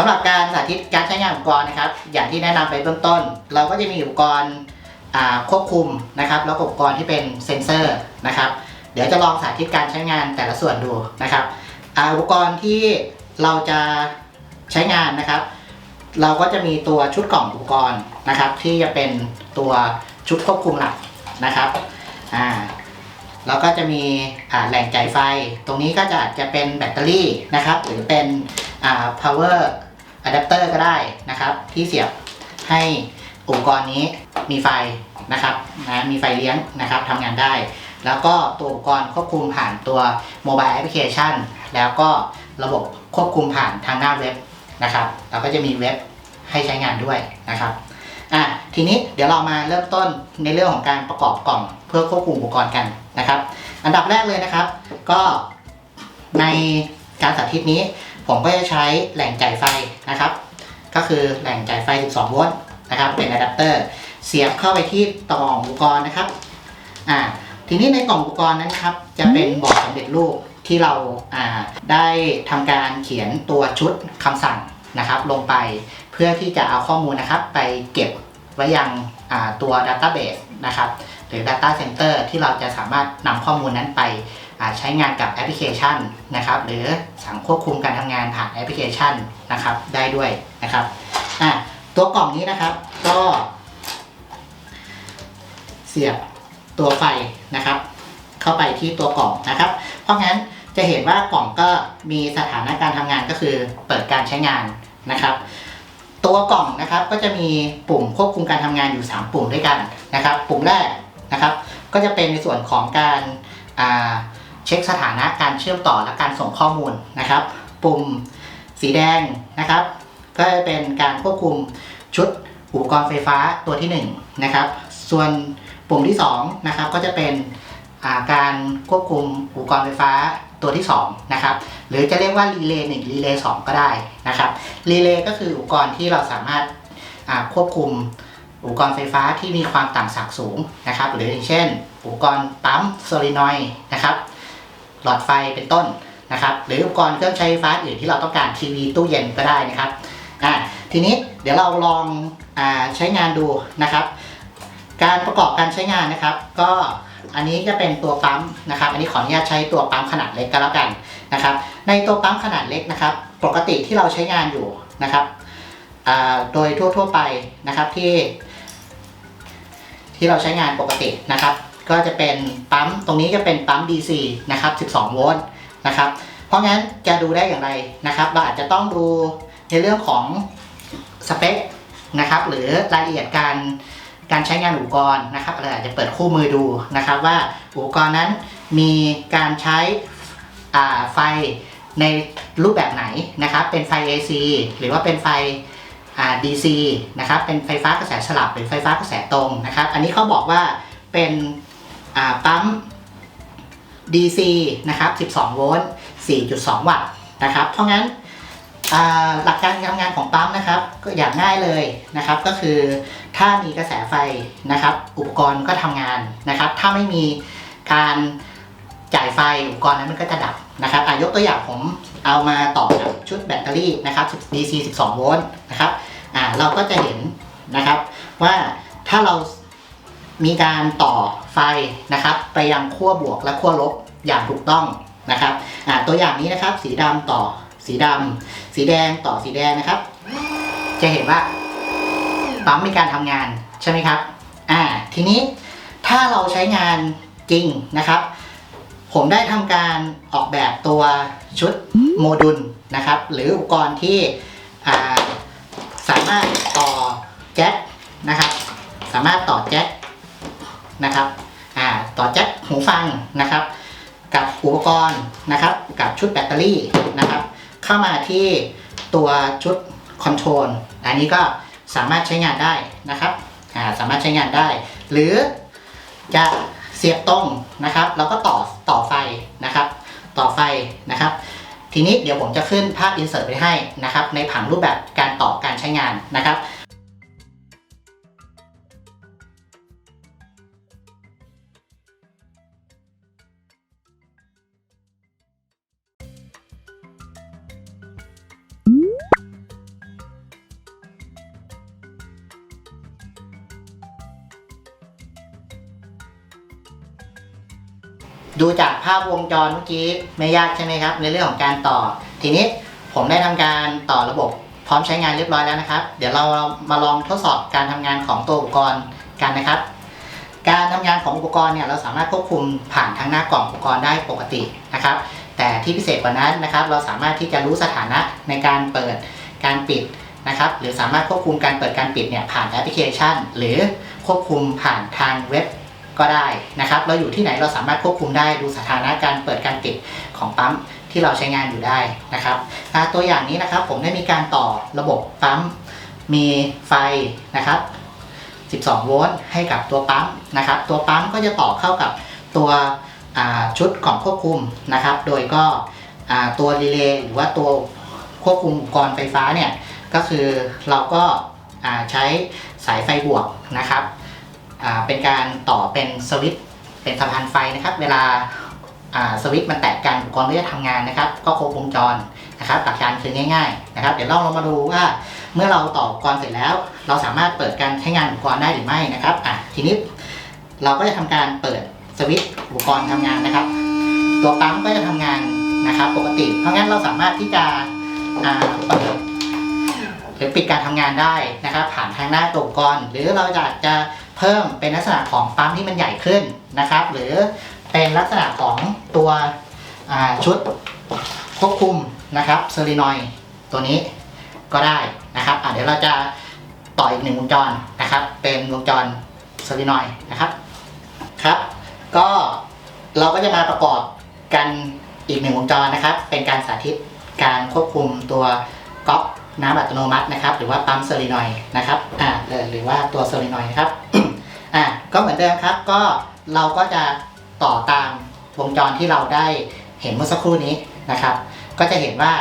สำหรับการสาธิตการใช้งานอุปกรณ์นะครับ อย่างที่แนะนำไปเบื้องต้น เราก็จะมีอุปกรณ์ควบคุมนะครับ แล้วก็อุปกรณ์ที่เป็นเซ็นเซอร์นะครับ เดี๋ยวจะลองสาธิตการใช้งานแต่ละส่วนดูนะครับอุปกรณ์ที่เราจะใช้งานนะครับ เราก็จะมีตัวชุดกล่องอุปกรณ์นะครับ ที่จะเป็นตัวชุดควบคุมหลักนะครับอ่าแล้วก็จะมีแหล่งจ่ายไฟ ตรงนี้ก็จะอาจจะเป็นแบตเตอรี่นะครับ หรือเป็น อ่า power adapter ก็ได้นะครับ ที่เสียบให้อุปกรณ์นี้มีไฟนะครับนะมีไฟเลี้ยงนะครับทำงานได้ แล้วก็ตัวอุปกรณ์ควบคุมผ่านตัวโมบายแอปพลิเคชันแล้วก็ระบบควบคุมผ่านทางหน้าเว็บนะครับเราก็จะมีเว็บให้ใช้งานด้วยนะครับอะทีนี้เดี๋ยวเรามาเริ่มต้นในเรื่องของการประกอบกล่องเพื่อควบคุมอุปกรณ์กันนะครับ อันดับแรกเลยนะครับ ก็ในการสาธิตนี้ ผมก็จะใช้แหล่งจ่ายไฟนะครับ ก็คือแหล่งจ่ายไฟ 12 โวลต์นะครับเป็นอะแดปเตอร์เสียบเข้าไปที่ต่อกล่องอุปกรณ์นะครับอ่าทีนี้ในกล่องอุปกรณ์นั้นครับ จะเป็นบอร์ดสำเร็จรูปที่เราอ่าได้ทำการเขียนตัวชุดคำสั่งนะครับ ลงไปเพื่อที่จะเอาข้อมูลนะครับ ไปเก็บไว้ยังอ่าตัว Database นะครับ หรือ Data Center ที่เราจะสามารถนำข้อมูลนั้นไปอ่า ใช้งานกับแอปพลิเคชันนะครับหรือสั่งควบคุมการทำงานผ่านแอปพลิเคชันนะครับได้ด้วยนะครับตัวกล่องนี้นะครับก็ เสียบตัวไฟนะครับ เข้าไปที่ตัวกล่องนะครับ เพราะงั้นจะเห็นว่ากล่องก็มีสถานะการทำงานก็คือเปิดการใช้งานนะครับ ตัวกล่องนะครับก็จะมีปุ่มควบคุมการทำงานอยู่ 3 ปุ่มด้วยกันนะครับ ปุ่มแรกนะครับ ก็จะเป็นในส่วนของการอ่า เช็คสถานะการเชื่อมต่อและการส่งข้อมูลนะครับ ปุ่มสีแดงนะครับ ก็จะเป็นการควบคุมชุดอุปกรณ์ไฟฟ้าตัวที่1นะครับ ส่วนปุ่มที่2นะครับก็จะเป็นาการควบคุมอุปกรณ์ไฟฟ้าตัวที่2นะครับ หรือจะเรียกว่ารีเลย์หนึ่งรีเลย์สก็ได้นะครับรีเลย์ก็คืออุปกรณ์ที่เราสามารถควบคุมอุปกรณ์ไฟฟ้าที่มีความต่างศักย์สูงนะครับ หรืออย่างเช่น อุปกรณ์ปั๊มโซลินอยนะครับ หลอดไฟเป็นต้นนะครับ หรืออุปกรณ์เครื่องใช้ไฟฟ้าอื่นที่เราต้องการทีวีตู้เย็นก็ได้นะครับอ่าทีนี้เดี๋ยวเราลองอาใช้งานดูนะครับ การประกอบการใช้งานนะครับ ก็อันนี้จะเป็นตัวปั๊มนะครับ อันนี้ขออนุญาตใช้ตัวปั๊มขนาดเล็กก็แล้วกันนะครับ ในตัวปั๊มขนาดเล็กนะครับ ปกติที่เราใช้งานอยู่นะครับโดยทั่วๆไปนะครับที่ที่เราใช้งานปกตินะครับ ก็จะเป็นปั๊มตรงนี้จะเป็นปั๊ม DC นะครับ 12 โวลต์นะครับ เพราะงั้นจะดูได้อย่างไรนะครับ เราอาจจะต้องดูในเรื่องของสเปคนะครับ หรือรายละเอียดการการใช้งานอุปกรณ์นะครับเราอาจจะเปิดคู่มือดูนะครับ ว่าอุปกรณ์นั้นมีการใช้ไฟในรูปแบบไหนนะครับ เป็นไฟ AC หรือว่าเป็นไฟอ่า DC นะครับ เป็นไฟฟ้ากระแสสลับหรือไฟฟ้ากระแสตรงนะครับ อันนี้เขาบอกว่าเป็น ปั๊ม DC นะครับ 12 โวลต์ 4.2 วัตต์นะครับ เพราะงั้นหลักการทำงานของปั๊มนะครับก็อย่างง่ายเลยนะครับก็คือถ้ามีกระแสไฟนะครับ อุปกรณ์ก็ทำงานนะครับ ถ้าไม่มีการจ่ายไฟอุปกรณ์นั้นมันก็จะดับนะครับอายกตัวอย่างผมเอามาต่อกับชุดแบตเตอรี่นะครับ DC 12 โวลต์นะครับเราก็จะเห็นนะครับว่าถ้าเรา มีการต่อไฟนะครับ ไปยังขั้วบวกและขั้วลบอย่างถูกต้องนะครับตัวอย่างนี้นะครับ สีดำต่อสีดำสีแดงต่อสีแดงนะครับ จะเห็นว่าปั๊มมีการทำงานใช่ไหมครับอ่าทีนี้ถ้าเราใช้งานจริงนะครับ ผมได้ทำการออกแบบตัวชุดโมดูลนะครับ หรืออุปกรณ์ที่สามารถต่อแจ็คนะครับ สามารถต่อแจ็ค นะครับอ่าต่อแจ็คหูฟังนะครับ กับอุปกรณ์นะครับ กับชุดแบตเตอรี่นะครับ เข้ามาที่ตัวชุดคอนโทรลอันนี้ก็สามารถใช้งานได้นะครับอ่าสามารถใช้งานได้ หรือจะเสียบตรงนะครับ แล้วก็ต่อต่อไฟนะครับ ต่อไฟนะครับ ทีนี้เดี๋ยวผมจะขึ้นภาพ insert ไปให้นะครับ ในผังรูปแบบการต่อการใช้งานนะครับ ดูจากภาพวงจรเมื่อกี้ไม่ยากใช่ไหมครับ ในเรื่องของการต่อ ทีนี้ผมได้ทำการต่อระบบพร้อมใช้งานเรียบร้อยแล้วนะครับ เดี๋ยวเรามาลองทดสอบการทำงานของตัวอุปกรณ์กันนะครับ การทำงานของอุปกรณ์เนี่ยเราสามารถควบคุมผ่านทางหน้ากล่องอุปกรณ์ได้ปกตินะครับ แต่ที่พิเศษกว่านั้นนะครับ เราสามารถที่จะรู้สถานะในการเปิดการปิดนะครับ หรือสามารถควบคุมการเปิดการปิดเนี่ยผ่านแอปพลิเคชัน หรือควบคุมผ่านทางเว็บ ก็ได้นะครับ เราอยู่ที่ไหนเราสามารถควบคุมได้ดูสถานะการเปิดการปิดของปั๊มที่เราใช้งานอยู่ได้นะครับตัวอย่างนี้นะครับผมได้มีการต่อระบบปั๊มมีไฟนะครับ 12 โวลต์ให้กับตัวปั๊มนะครับ ตัวปั๊มก็จะต่อเข้ากับตัวชุดกล่องควบคุมนะครับ โดยก็ตัวรีเลย์หรือว่าตัวควบคุมอุปกรณ์ไฟฟ้าเนี่ยก็คือเราก็ใช้สายไฟบวกนะครับ เป็นการต่อเป็นสวิตช์เป็นสะพานไฟนะครับ เวลาสวิตช์มันแตกกันอุปกรณ์ก็จะทำงานนะครับ ก็ครบวงจรนะครับหลักการคือง่ายๆนะครับ เดี๋ยวเราลองมาดูว่า เมื่อเราต่ออุปกรณ์เสร็จแล้ว เราสามารถเปิดการใช้งานอุปกรณ์ได้หรือไม่นะครับอะทีนี้เราก็จะทำการเปิดสวิตช์อุปกรณ์ทำงานนะครับ ตัวปั๊มก็จะทำงานนะครับ ปกติ เพราะงั้นเราสามารถที่จะเปิดหรือปิดการทำงานได้นะครับ ผ่านทางหน้าตัวอุปกรณ์ หรือเราจะจะ เพิ่มเป็นลักษณะของปั๊มที่มันใหญ่ขึ้นนะครับ หรือเป็นลักษณะของตัวชุดควบคุมนะครับเซอรินอยตัวนี้ก็ได้นะครับเดี๋ยวเราจะต่ออีกหนึ่งวงจรนะครับ เป็นวงจรโซลินอยนะครับครับ ก็เราก็จะมาประกอบกันอีกหนึ่งวงจรนะครับ เป็นการสาธิตการควบคุมตัวก๊อกน้ำอัตโนมัตินะครับ หรือว่าปั๊มโซลินอยนะครับอ่าหรือว่าตัวโซลินอยครับ อ่าก็เหมือนเดิมครับก็เราก็จะต่อตามวงจรที่เราได้เห็นเมื่อสักครู่นี้นะครับ ก็จะเห็นว่า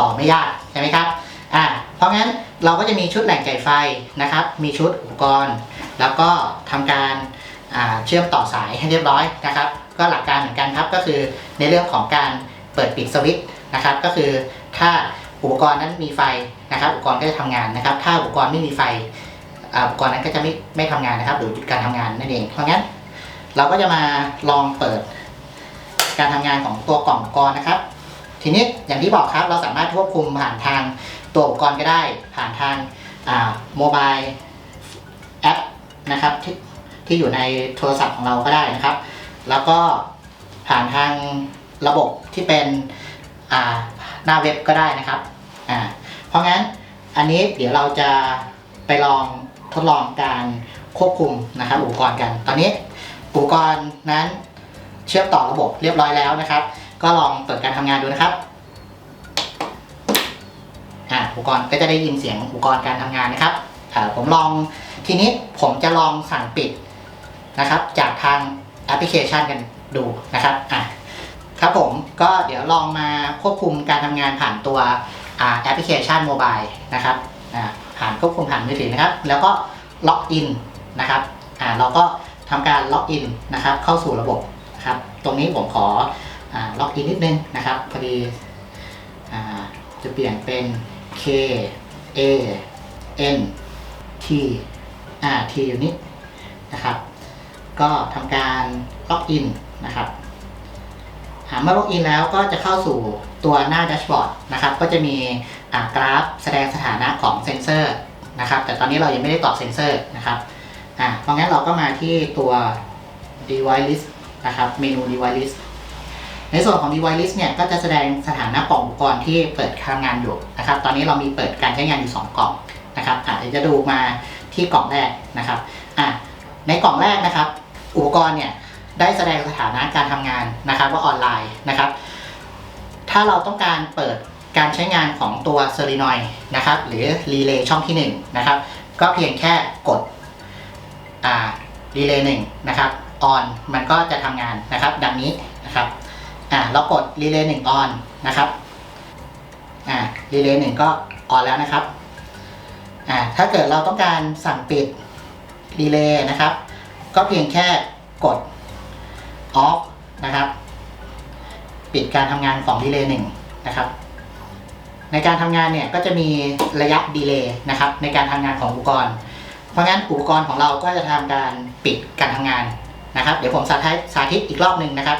ต่อไม่ยากใช่ไหมครับอ่าเพราะงั้นเราก็จะมีชุดแหล่งจ่ายไฟนะครับ มีชุดอุปกรณ์ แล้วก็ทำการเชื่อมต่อสายให้เรียบร้อยนะครับ ก็หลักการเหมือนกันครับก็คือในเรื่องของการเปิดปิดสวิตช์นะครับ ก็คือถ้าอุปกรณ์นั้นมีไฟนะครับ อุปกรณ์ก็จะทำงานนะครับ ถ้าอุปกรณ์ไม่มีไฟ อุปกรณ์นั้นก็จะไม่ไม่ทำงานนะครับ หรือหยุดการทำงานนั่นเอง เพราะงั้น เราก็จะมาลองเปิด การทำงานของตัวกล่องอุปกรณ์นะครับ ทีนี้อย่างที่บอกครับเราสามารถควบคุมผ่านทางตัวอุปกรณ์ก็ได้ ผ่านทางโมบายแอปนะครับที่ที่อยู่ในโทรศัพท์ของเราก็ได้นะครับ แล้วก็ผ่านทางระบบที่เป็นอ่าหน้าเว็บก็ได้นะครับอ่าเพราะงั้นอันนี้เดี๋ยวเราจะไปลอง ทดลองการควบคุมนะครับอุปกรณ์กัน ตอนนี้อุปกรณ์นั้นเชื่อมต่อระบบเรียบร้อยแล้วนะครับ ก็ลองเปิดการทำงานดูนะครับอ่าอุปกรณ์ก็จะได้ยินเสียงอุปกรณ์การทำงานนะครับผมลองทีนี้ผมจะลองสั่งปิดนะครับ จากทางแอปพลิเคชันกันดูนะครับอะครับผมก็เดี๋ยวลองมาควบคุมการทำงานผ่านตัวอแอปพลิเคชันโมบายนะครับอ่า ผ่านควบคุมผ่านมือถือนะครับ แล้วก็ล็อกอินนะครับอ่าเราก็ทำการล็อกอินนะครับ เข้าสู่ระบบนะครับ ตรงนี้ผมขออ่าล็อกอินนิดนึงนะครับพอดีอ่าจะเปลี่ยนเป็น K A N T อ่า T อยู่นี้นะครับ ก็ทำการล็อกอินนะครับอ่าเมื่อล็อกอินแล้วก็จะเข้าสู่ตัวหน้าแดชบอร์ดนะครับ ก็จะมี กราฟแสดงสถานะของเซนเซอร์นะครับ แต่ตอนนี้เรายังไม่ได้ต่อเซนเซอร์นะครับอ่าเพราะงั้นเราก็มาที่ตัว device list นะครับเมนู device list ในส่วนของ device list เนี่ยก็จะแสดงสถานะกล่องอุปกรณ์ที่เปิดทำงานอยู่นะครับ ตอนนี้เรามีเปิดการใช้งานอยู่ 2 กล่องนะครับอะเดี๋ยวจะดูมาที่กล่องแรกนะครับอะในกล่องแรกนะครับ อุปกรณ์เนี่ยได้แสดงสถานะการทำงานนะครับว่าออนไลน์นะครับ ถ้าเราต้องการเปิด การใช้งานของตัวเซอรินอยนะครับ หรือรีเลย์ช่องที่ 1 นะครับ ก็เพียงแค่กดรีเลย์หนึ่งนะครับออนมันก็จะทำงานนะครับ ดังนี้นะครับอ่าเรากดรีเลย์หนึ่งออนนะครับอ่ารีเลย์หนึ่งก็ออนแล้วนะครับอ่าถ้าเกิดเราต้องการสั่งปิดรีเลย์นะครับ ก็เพียงแค่กดออฟนะครับ ปิดการทำงานของรีเลย์หนึ่งนะครับ ในการทำงานเนี่ยก็จะมีระยะดีเลย์นะครับในการทำงานของอุปกรณ์ เพราะงั้นอุปกรณ์ของเราก็จะทำการปิดการทำงานนะครับ เดี๋ยวผมสาธิตสาธิตอีกรอบหนึ่งนะครับ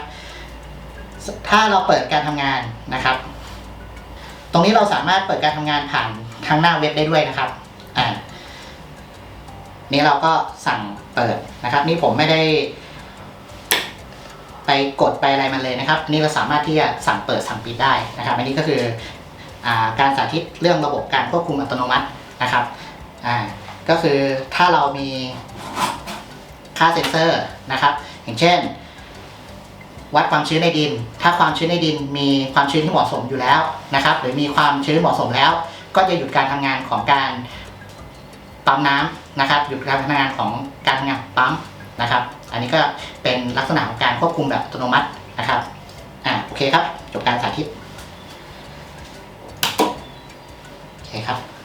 ถ้าเราเปิดการทำงานนะครับ ตรงนี้เราสามารถเปิดการทำงานผ่านทางหน้าเว็บได้ด้วยนะครับอ่านี่เราก็สั่งเปิดนะครับ นี่ผมไม่ได้ ไปกดไปอะไรมันเลยนะครับ นี่เราสามารถที่จะสั่งเปิดสั่งปิดได้นะครับ อันนี้ก็คือ การสาธิตเรื่องระบบการควบคุมอัตโนมัตินะครับก็คือถ้าเรามีค่าเซ็นเซอร์นะครับ อย่างเช่น วัดความชื้นในดิน ถ้าความชื้นในดินมีความชื้นที่เหมาะสมอยู่แล้วนะครับ หรือมีความชื้นเหมาะสมแล้ว ก็จะหยุดการทำงานของการปั๊มน้ำนะครับ หยุดการทำงานของการทำงานปั๊มนะครับ อันนี้ก็เป็นลักษณะของการควบคุมแบบอัตโนมัตินะครับอ่าโอเคครับจบการสาธิต โอเคครับ